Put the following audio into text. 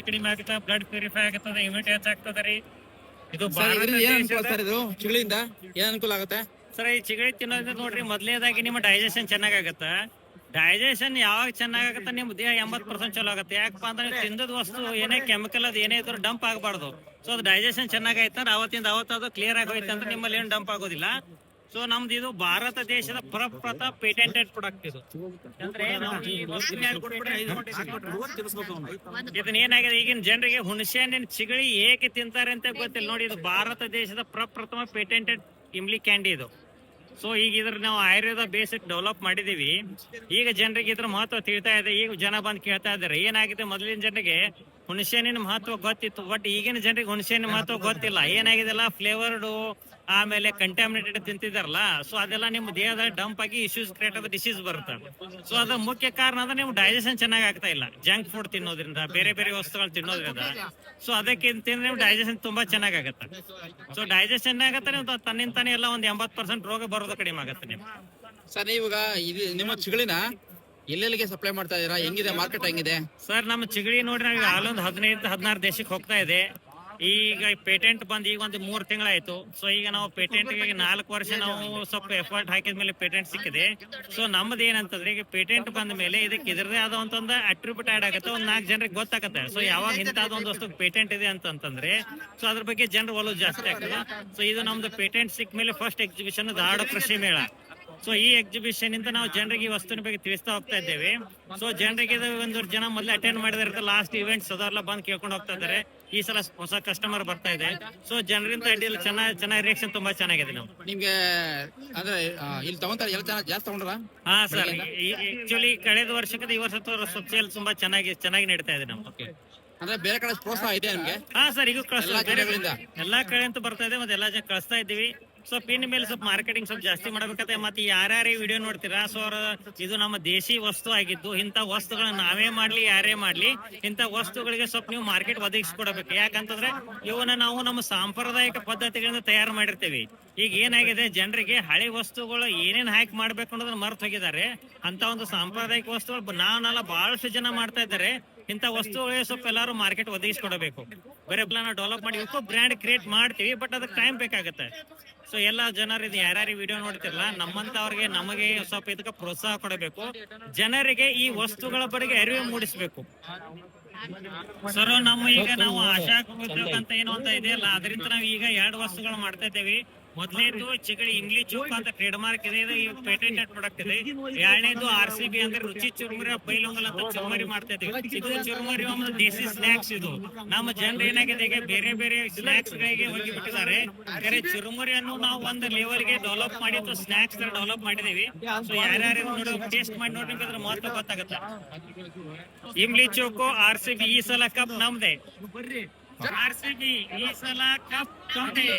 ಕಡಿಮೆ ಆಗುತ್ತೆ blood purify ಆಗುತ್ತದೆ ಇಮ್ಯುನಿಟಿ ಹೆಚ್ಚಾಗ್ತದೆ ರೀ. ಇದು ಚಿಗಳಿಂದ ಏನ್ ಅನುಕೂಲ ಆಗುತ್ತೆ? ಸರ್ ಈ ಚಿಗಳಿ ತಿನ್ನೋದ್ರಿಂದ ನೋಡ್ರಿ ಮೊದಲನೇದಾಗಿ ನಿಮ್ಮ ಡೈಜೆಷನ್ ಚೆನ್ನಾಗಾಗತ್ತೆ ಡೈಜೆಷನ್ ಯಾವಾಗ ಚೆನ್ನಾಗಾಗತ್ತೆ ನಿಮ್ ದೇಹ ಎಂಬತ್ ಪರ್ಸೆಂಟ್ ಚಲೋ ಆಗುತ್ತೆ. ಯಾಕಪ್ಪ ಅಂದ್ರೆ ತಿಂದದ ವಸ್ತು ಏನೇ ಕೆಮಿಕಲ್ ಅದು ಏನೇ ಇದ್ರೂ ಡಂಪ್ ಆಗಬಾರ್ದು. ಸೊ ಅದು ಡೈಜೆಷನ್ ಚೆನ್ನಾಗೈತೆ ಅವತ್ತಿಂದ ಅವತ್ತು ಅದು ಕ್ಲಿಯರ್ ಆಗೋಯ್ತು ಅಂದ್ರೆ ನಿಮ್ಮಲ್ಲಿ ಏನು ಡಂಪ್ ಆಗೋದಿಲ್ಲ. ಸೊ ನಮ್ದು ಇದು ಭಾರತ ದೇಶದ ಪ್ರಪ್ರಥ ಪೇಟೆಂಟೆಡ್ ಪ್ರಾಡಕ್ಟ್ ಇದು. ಅಂದ್ರೆ ಇದನ್ನ ಏನಾಗಿದೆ? ಈಗಿನ ಜನರಿಗೆ ಹುಣಸೆ ಹಣ್ಣಿನ ಚಿಗಳಿ ಏಕೆ ತಿಂತಾರೆ ಅಂತ ಗೊತ್ತಿಲ್ಲ. ನೋಡಿ ಇದು ಭಾರತ ದೇಶದ ಪ್ರಪ್ರಥಮ ಪೇಟೆಂಟೆಡ್ ಇಮ್ಲಿ ಕ್ಯಾಂಡಿ ಇದು. ಸೊ ಈಗ ಇದ್ರ ನಾವು ಆಯುರ್ವೇದ ಬೇಸಿಕ್ ಡೆವಲಪ್ ಮಾಡಿದೀವಿ. ಈಗ ಜನರಿಗೆ ಇದ್ರ ಮಹತ್ವ ತಿಳಿತಾ ಇದೆ. ಈಗ ಜನ ಬಂದು ಕೇಳ್ತಾ ಇದ್ದಾರೆ. ಏನಾಗಿದೆ? ಮೊದಲಿನ ಜನರಿಗೆ ಹುಣಸೆ ಹಣ್ಣಿನ ಮಹತ್ವ ಗೊತ್ತಿತ್ತು ಬಟ್ ಈಗಿನ ಜನರಿಗೆ ಹುಣಸೆ ಹಣ್ಣಿನ ಮಹತ್ವ ಗೊತ್ತಿಲ್ಲ. ಏನಾಗಿದೆಲ್ಲ ಫ್ಲೇವರ್ಡು ಆಮೇಲೆ ಕಂಟಾಮಿನೇಟೆಡ್ ತಿಂತಿದಾರಲ್ಲ ಸೊ ಅದೆಲ್ಲ ನಿಮ್ಮ ದೇಹದ ಡಂಪ್ ಆಗಿ ಇಶ್ಯೂಸ್ ಕ್ರಿಯೇಟ್ ಆದ ಡಿಸೀಸ್ ಬರುತ್ತೆ. ಸೊ ಅದ ಮುಖ್ಯ ಕಾರಣ ಅಂದ್ರೆ ನೀವು ಡೈಜೆಷನ್ ಚೆನ್ನಾಗಿ ಆಗ್ತಾ ಇಲ್ಲ. ಜಂಕ್ ಫುಡ್ ತಿನ್ನೋದ್ರಿಂದ ಬೇರೆ ಬೇರೆ ವಸ್ತುಗಳು ತಿನ್ನೋದ್ರಿಂದ. ಸೊ ಅದಕ್ಕೆ ತಿಂದ್ರೆ ನೀವು ಡೈಜೆಷನ್ ತುಂಬಾ ಚೆನ್ನಾಗಿ ಆಗುತ್ತೆ. ಸೊ ಡೈಜೆಷನ್ ಆಗತ್ತೆ ನೀವು ತನ್ನಿಂದ ತಾನೇ ಎಲ್ಲ ಒಂದ್ ಎಂಬತ್ ಪರ್ಸೆಂಟ್ ರೋಗ ಬರೋದು ಕಡಿಮೆ ಆಗುತ್ತೆ ನೀವು ಸರ್ ಇವಾಗ ಇದು ನಿಮ್ಮ ಚಿಗಳಿನ ಎಲ್ಲೆಲ್ಲಿಗೆ ಸಪ್ಲೈ ಮಾಡ್ತಾ ಇದೀರಾ ಹೆಂಗಿದೆ? ಮಾರ್ಕೆಟ್ ಹೆಂಗಿದೆ? ಸರ್ ನಮ್ಮ ಚಿಗಡಿ ನೋಡ್ರಿ ನಾವು ಅಲ್ಲೊಂದು ಹದಿನೈದು, ಹದಿನಾರು ದೇಶಕ್ಕೆ ಹೋಗ್ತಾ ಇದೆ. ಈಗ ಪೇಟೆಂಟ್ ಬಂದ್ ಈಗ ಒಂದು ಮೂರ್ ತಿಂಗಳಾಯ್ತು. ಸೊ ಈಗ ನಾವು ಪೇಟೆಂಟ್ ನಾಲ್ಕು ವರ್ಷ ನಾವು ಸ್ವಲ್ಪ ಎಫರ್ಟ್ ಹಾಕಿದ ಮೇಲೆ ಪೇಟೆಂಟ್ ಸಿಕ್ಕಿದೆ. ಸೊ ನಮ್ದು ಏನಂತಂದ್ರೆ, ಈಗ ಪೇಟೆಂಟ್ ಬಂದ ಮೇಲೆ ಇದಕ್ಕೆ ಇದರದೇ ಆದ ಒಂದು ಅಟ್ರಿಬ್ಯೂಟ್ ಆಡ್ ಆಗುತ್ತೆ. ಒಂದ್ ನಾಲ್ಕು ಜನರಿಗೆ ಗೊತ್ತಾಗತ್ತೆ. ಸೊ ಯಾವಾಗ ಇಂಥದ್ದು ಒಂದು ವಸ್ತು ಪೇಟೆಂಟ್ ಇದೆ ಅಂತಂದ್ರೆ ಸೊ ಅದ್ರ ಬಗ್ಗೆ ಜನರು ಒಲವು ಜಾಸ್ತಿ ಆಗ್ತದೆ. ಸೊ ಇದು ನಮ್ದು ಪೇಟೆಂಟ್ ಸಿಕ್ಕ ಮೇಲೆ ಫಸ್ಟ್ ಎಕ್ಸಿಬಿಷನ್ ಧಾರವಾಡ ಕೃಷಿ ಮೇಳ. ಸೊ ಈ ಎಕ್ಸಿಬಿಷನ್ ಇಂದ ನಾವು ಜನರಿಗೆ ಈ ವಸ್ತುವಿನ ಬಗ್ಗೆ ತಿಳಿಸ್ತಾ ಹೋಗ್ತಾ ಇದ್ದೇವೆ. ಸೊ ಜನರಿಗೆ ಒಂದೂರು ಒಂದು ಜನ ಮೊದಲು ಅಟೆಂಡ್ ಮಾಡಿದಾರೆ ಲಾಸ್ಟ್ ಇವೆಂಟ್ಸ್ ಅದೆಲ್ಲ ಬಂದು ಕೇಳ್ಕೊಂಡು ಹೋಗ್ತಾ ಇದ್ದಾರೆ. ಈ ಸಲ ಹೊಸ ಕಸ್ಟಮರ್ ಬರ್ತಾ ಇದೆ. ಸೊ ಜನರಿಂದ ಅಡ್ಡಿಲ್ಲ ಚೆನ್ನಾಗಿ ಚೆನ್ನಾಗಿ ರಿಯಾಕ್ಷನ್ ತುಂಬಾ ಚೆನ್ನಾಗಿದೆ ನಾವು ನಿಮ್ಗೆ ಅಂದ್ರೆ ಇಲ್ಲಿ ತಗೊಂತಾರೆ ಎಲ್ಲ ಜನ ಜಾಸ್ತಿ ತಗೊಂಡ್ರ ಹಾ ಸರ್ ಆಕ್ಚುಲಿ ಕಳೆದ ವರ್ಷಕ್ಕೆ ಈ ವರ್ಷ ಸೇಲ್ ತುಂಬಾ ಚೆನ್ನಾಗಿ ಚೆನ್ನಾಗಿ ನಡೀತಾ ಇದೆ ನಮ್ಗೆ ಅಂದ್ರೆ ಬೇರೆ ಕಡೆ ಪ್ರೋತ್ಸಾಹ ಇದೆ ನಿಮ್ಗೆ? ಹಾ ಸರ್ ಈಗ ಕಳಿಸ್ತಾ? ಎಲ್ಲಾ ಕಡೆ ಅಂತ ಬರ್ತಾ ಇದೆ. ಮತ್ತೆ ಎಲ್ಲಾ ಜನ ಕಳಿಸ್ತಾ ಇದ್ದೀವಿ. ಸ್ವಲ್ಪ ಇನ್ ಮೇಲೆ ಸ್ವಲ್ಪ ಮಾರ್ಕೆಟಿಂಗ್ ಸ್ವಲ್ಪ ಜಾಸ್ತಿ ಮಾಡಬೇಕಾದ್ರೆ ಮತ್ತೆ ಯಾರ್ಯಾರು ವಿಡಿಯೋ ನೋಡ್ತೀರಾ? ಸೊ ಇದು ನಮ್ಮ ದೇಶಿ ವಸ್ತು ಆಗಿದ್ದು, ಇಂಥ ವಸ್ತುಗಳನ್ನ ನಾವೇ ಮಾಡ್ಲಿ, ಯಾರೇ ಮಾಡ್ಲಿ, ಇಂಥ ವಸ್ತುಗಳಿಗೆ ಸ್ವಲ್ಪ ನೀವು ಮಾರ್ಕೆಟ್ ಒದಗಿಸ್ಕೊಡ್ಬೇಕು. ಯಾಕಂತಂದ್ರೆ ಇವನ್ನ ನಾವು ನಮ್ಮ ಸಾಂಪ್ರದಾಯಿಕ ಪದ್ಧತಿಗಳಿಂದ ತಯಾರು ಮಾಡಿರ್ತೀವಿ. ಈಗ ಏನಾಗಿದೆ, ಜನರಿಗೆ ಹಳೆ ವಸ್ತುಗಳು ಏನೇನ್ ಹಾಕಿ ಮಾಡ್ಬೇಕು ಅನ್ನೋದನ್ನ ಮರ್ತು ಹೋಗಿದ್ದಾರೆ. ಅಂತ ಒಂದು ಸಾಂಪ್ರದಾಯಿಕ ವಸ್ತುಗಳು ನಾನಲ್ಲ, ಬಹಳಷ್ಟು ಜನ ಮಾಡ್ತಾ ಇದ್ದಾರೆ. ಇಂಥ ವಸ್ತುಗಳಿಗೆ ಸ್ವಲ್ಪ ಎಲ್ಲರೂ ಮಾರ್ಕೆಟ್ ಒದಗಿಸ್ಕೊಡಬೇಕು. ಬೇರೆ ಪ್ಲಾನ್ ಡೆವಲಪ್ ಮಾಡಿ ಬ್ರ್ಯಾಂಡ್ ಕ್ರಿಯೇಟ್ ಮಾಡ್ತೀವಿ ಬಟ್ ಅದಕ್ಕೆ ಟೈಮ್ ಬೇಕಾಗುತ್ತೆ. ಸೊ ಎಲ್ಲ ಜನರು ಇದು ಯಾರ್ಯಾರು ವಿಡಿಯೋ ನೋಡ್ತಿರಲ್ಲ ನಮ್ಮಂತವ್ರಿಗೆ ನಮಗೆ ಸ್ವಲ್ಪ ಇದಕ್ಕೆ ಪ್ರೋತ್ಸಾಹ ಕೊಡಬೇಕು. ಜನರಿಗೆ ಈ ವಸ್ತುಗಳ ಬಗ್ಗೆ ಅರಿವು ಮೂಡಿಸಬೇಕು. ಸರ್ ನಮ್ಮ ಈಗ ನಾವು ಆಶಾ ಉದ್ಯೋಗ ಅಂತ ಏನು ಅಂತ ಇದೆಯಲ್ಲ, ಅದರಿಂದ ನಾವು ಈಗ ಎರಡು ವಸ್ತುಗಳು ಮಾಡ್ತಾ ಇದ್ದೇವೆ. ಮೊದಲನೇದು ಚಿಗಳಿ ಇಂಗ್ಲಿಷ್ ಅಂತ ಟ್ರೇಡ್ ಮಾರ್ಕ್ ಇದೆ ಇದು ಪೇಟೆಂಟೆಡ್ ಪ್ರಾಡಕ್ಟ್ ಇದೆ. ಎರಡನೇದು ಆರ್ ಸಿ ಬಿ ಅಂದ್ರೆ ರುಚಿ ಚುರುಮುರಿ, ಬೈಲೊಂಗಲ್ ಅಂತ ಚುರುಮುರಿ ಮಾಡ್ತಾ ಇದ್ದೀವಿ ಇದು ಚುರುಮುರಿ ಒಂದು ದೇಸಿ ಸ್ನಾಕ್ಸ್ ಇದು. ನಮ್ಮ ಜನರು ಏನಾಗಿದೆ ಈಗ ಬೇರೆ ಬೇರೆ ಸ್ನಾಕ್ಸ್ ಗಳಿಗೆ ಹೋಗಿ ಬಿಟ್ಟಿದ್ದಾರೆ ಬೇರೆ ಚುರುಮುರಿಯನ್ನು ನಾವು ಒಂದು ಲೆವೆಲ್ಗೆ ಡೆವಲಪ್ ಮಾಡಿ ಸ್ನಾಕ್ಸ್ ತರ ಡೆವಲಪ್ ಮಾಡಿದೀವಿ ಸೊ ಯಾರ್ಯಾರು ನೋಡಿ ಟೇಸ್ಟ್ ಮಾಡಿ ನೋಡಿ ಅದ್ರ ಮಹತ್ವ ಗೊತ್ತಾಗುತ್ತೆ. ಇಮ್ಲಿ ಚೌಕು ಆರ್ ಸಿ ಬಿ ಈ ಸಲ ಕಪ್ ನಮ್ದೆ. ಆರ್ ಸಿ ಬಿ ಈ ಸಲ ಕಪ್ ನಮ್ದೆ